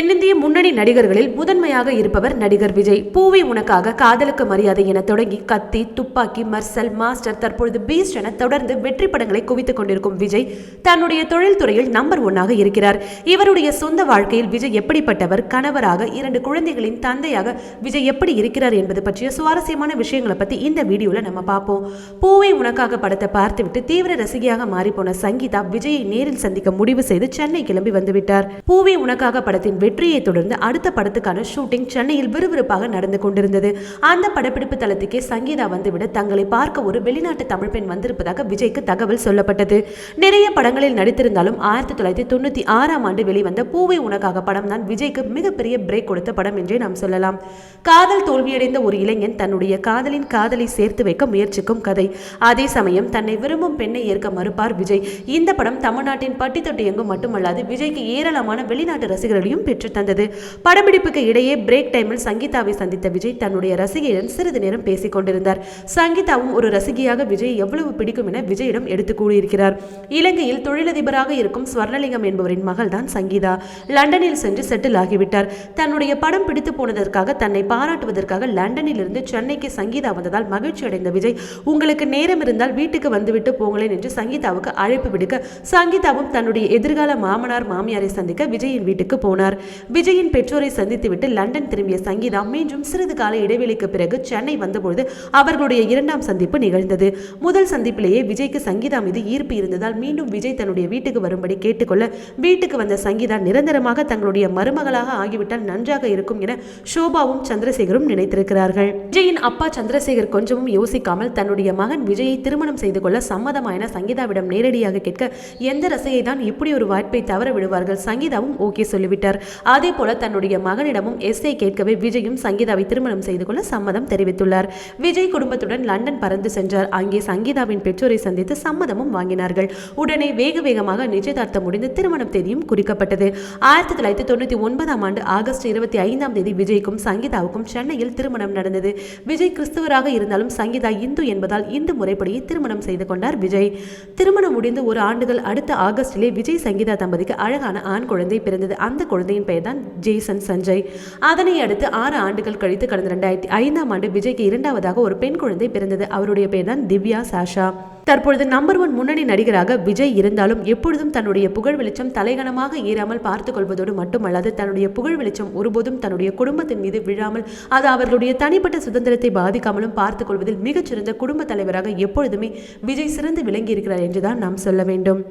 தென்னிந்திய முன்னணி நடிகர்களில் முதன்மையாக இருப்பவர் நடிகர் விஜய். பூவை உனக்காக காதலுக்கு மரியாதை என தொடங்கி கத்தி துப்பாக்கி மர்சல் மாஸ்டர் தற்பொழுது பீஸ்ட் என தொடர்ந்து வெற்றி படங்களை குவித்துக் கொண்டிருக்கும் விஜய் தன்னுடைய தொழில்துறையில் நம்பர் ஒன்னாக இருக்கிறார். இவருடைய சொந்த வாழ்க்கையில் விஜய் எப்படிப்பட்டவர் கணவராக இரண்டு குழந்தைகளின் தந்தையாக விஜய் எப்படி இருக்கிறார் என்பது பற்றிய சுவாரஸ்யமான விஷயங்களை பத்தி இந்த வீடியோல நம்ம பார்ப்போம். பூவை உனக்காக படத்தை பார்த்துவிட்டு தீவிர ரசிகையாக மாறிப்போன சங்கீதா விஜயை நேரில் சந்திக்க முடிவு செய்து சென்னை கிளம்பி வந்துவிட்டார். பூவை உனக்காக படத்தின் வெற்றியை தொடர்ந்து அடுத்த படத்துக்கான ஷூட்டிங் சென்னையில் விறுவிறுப்பாக நடந்து கொண்டிருந்தது. அந்த படப்பிடிப்பு தளத்துக்கே சங்கீதா வந்துவிட தங்களை பார்க்க ஒரு வெளிநாட்டு தமிழ் பெண் வந்திருப்பதாக விஜய்க்கு தகவல் சொல்லப்பட்டது. நிறைய படங்களில் நடித்திருந்தாலும் ஆயிரத்தி தொள்ளாயிரத்தி தொண்ணூத்தி ஆறாம் ஆண்டு வெளிவந்த பூவை உனக்காக படம் தான் விஜய்க்கு மிகப்பெரிய பிரேக் கொடுத்த படம் என்றே நாம் சொல்லலாம். காதல் தோல்வியடைந்த ஒரு இளைஞன் தன்னுடைய காதலின் காதலை சேர்த்து வைக்க முயற்சிக்கும் கதை. அதே சமயம் தன்னை விரும்பும் பெண்ணை ஏற்க மறுப்பார் விஜய். இந்த படம் தமிழ்நாட்டின் பட்டி தொட்டி எங்கும் மட்டுமல்லாது விஜய்க்கு ஏராளமான வெளிநாட்டு ரசிகர்களையும் பெற்று பெற்றுத்தந்தது படப்பிடிப்புக்கு இடையே பிரேக் டைமில் சங்கீதாவை சந்தித்த விஜய் தன்னுடைய ரசிகையுடன் சிறிது நேரம் பேசிக் கொண்டிருந்தார். சங்கீதாவும் ஒரு ரசிகையாக விஜய் எவ்வளவு பிடிக்கும் என விஜயிடம் எடுத்து கூறியிருக்கிறார். இலங்கையில் தொழிலதிபராக இருக்கும் ஸ்வர்ணலிங்கம் என்பவரின் மகள் தான் சங்கீதா. லண்டனில் சென்று செட்டில் ஆகிவிட்டார். தன்னுடைய படம் பிடித்து போனதற்காக தன்னை பாராட்டுவதற்காக லண்டனில் இருந்து சென்னைக்கு சங்கீதா வந்ததால் மகிழ்ச்சி அடைந்த விஜய் உங்களுக்கு நேரம் இருந்தால் வீட்டுக்கு வந்துவிட்டு போங்களேன் என்று சங்கீதாவுக்கு அழைப்பு விடுக்க சங்கீதாவும் தன்னுடைய எதிர்கால மாமனார் மாமியாரை சந்திக்க விஜயின் வீட்டுக்கு போனார். விஜயின் பெற்றோரை சந்தித்துவிட்டு லண்டன் திரும்பிய சங்கீதா மீண்டும் சிறிது கால இடைவெளிக்கு பிறகு சென்னை வந்தபொழுது அவர்களுடைய இரண்டாம் சந்திப்பு நிகழ்ந்தது. முதல் சந்திப்பிலேயே விஜய்க்கு சங்கீதா மீது ஈர்ப்பு இருந்ததால் மீண்டும் விஜய் தன்னுடைய வீட்டுக்கு வரும்படி கேட்டுக்கொள்ள வீட்டுக்கு வந்த சங்கீதா நிரந்தரமாக தங்களுடைய மருமகளாக ஆகிவிட்டால் நன்றாக இருக்கும் என ஷோபாவும் சந்திரசேகரும் நினைத்திருக்கிறார்கள். விஜயின் அப்பா சந்திரசேகர் கொஞ்சமும் யோசிக்காமல் தன்னுடைய மகன் விஜயை திருமணம் செய்து கொள்ள சம்மதமா என சங்கீதாவிடம் நேரடியாக கேட்க எந்த ரசையை தான் இப்படி ஒரு வாய்ப்பை தவற விடுவார்கள்? சங்கீதாவும் ஓகே சொல்லிவிட்டார். அதே போல தன்னுடைய மகனிடமும் எஸ்ஐ கேட்கவே விஜயும் சங்கீதாவை திருமணம் செய்து கொள்ள சம்மதம் தெரிவித்துள்ளார். விஜய் குடும்பத்துடன் லண்டன் பறந்து சென்றார். அங்கே சங்கீதாவின் பெற்றோரை சந்தித்து சம்மதமும் வாங்கினார்கள். உடனே வேக வேகமாக நிச்சயதார்த்தம் முடிந்து திருமணம் தேதியும் குறிக்கப்பட்டது. ஆயிரத்தி தொள்ளாயிரத்தி தொண்ணூத்தி ஒன்பதாம் ஆண்டு ஆகஸ்ட் இருபத்தி ஐந்தாம் தேதி விஜய்க்கும் சங்கீதாவுக்கும் சென்னையில் திருமணம் நடந்தது. விஜய் கிறிஸ்துவராக இருந்தாலும் சங்கீதா இந்து என்பதால் இந்து முறைப்படியே திருமணம் செய்து கொண்டார் விஜய். திருமணம் முடிந்து ஒரு ஆண்டுகள் அடுத்த ஆகஸ்டிலே விஜய் சங்கீதா தம்பதிக்கு அழகான ஆண் குழந்தை பிறந்தது. அந்த குழந்தையின் பெயர் தான் ஜேசன் சஞ்சய். அதனை அடுத்து ஆறு ஆண்டுகள் கழித்து கடந்த ரெண்டாயிரத்தி ஐந்தாம் ஆண்டு விஜய்க்கு இரண்டாவதாக ஒரு பெண் குழந்தை பிறந்தது. அவருடைய பெயர் தான் திவ்யா சாஷா. தற்பொழுது நம்பர் ஒன் முன்னணி நடிகராக விஜய் இருந்தாலும் எப்பொழுதும் தன்னுடைய புகழ் வெளிச்சம் தலைகணமாக ஏறாமல் பார்த்துக் கொள்வதோடு மட்டுமல்லாது தன்னுடைய புகழ் வெளிச்சம் ஒருபோதும் தன்னுடைய குடும்பத்தின் மீது விழாமல் அது அவர்களுடைய தனிப்பட்ட சுதந்திரத்தை பாதிக்காமலும் பார்த்துக் கொள்வதில் மிகச்சிறந்த குடும்ப தலைவராக எப்பொழுதுமே விஜய் சிறந்து விளங்கி இருக்கிறார் என்றுதான் நாம் சொல்ல வேண்டும்.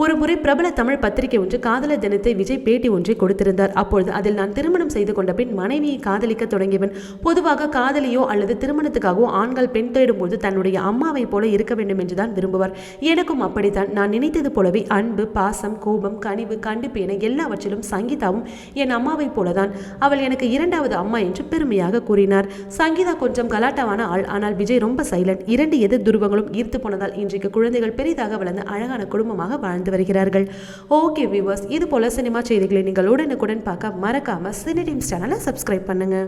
ஒரு முறை பிரபல தமிழ் பத்திரிகை ஒன்று காதலர் தினத்தை விஜய் பேட்டி ஒன்றை கொடுத்திருந்தார். அப்பொழுது அதில் நான் திருமணம் செய்து கொண்ட பின் மனைவியை காதலிக்க தொடங்கியவன். பொதுவாக காதலியோ அல்லது திருமணத்துக்காகவோ ஆண்கள் பெண் தேடும்போது தன்னுடைய அம்மாவை போல இருக்க வேண்டும் என்றுதான் விரும்புவார். எனக்கும் அப்படித்தான். நான் நினைத்தது போலவே அன்பு பாசம் கோபம் கனிவு கண்டிப்பு என எல்லாவற்றிலும் சங்கீதாவும் என் அம்மாவை போலதான். அவள் எனக்கு இரண்டாவது அம்மா என்று பெருமையாக கூறினார். சங்கீதா கொஞ்சம் கலாட்டாவான ஆள். ஆனால் விஜய் ரொம்ப சைலண்ட் இரண்டு எதிர் துருவங்களும் ஈர்த்து போனதால் இன்றைக்கு குழந்தைகள் பெரிதாக வளர்ந்து அழகான குடும்பமாக வாழ்ந்து வருகிறார்கள். ஓகே வியூவர்ஸ் இது போல சினிமா செய்திகளை நீங்கள் உடனுக்குடன் பார்க்க மறக்காம சினி டீம்ஸ் சேனலை சப்ஸ்கிரைப் பண்ணுங்க.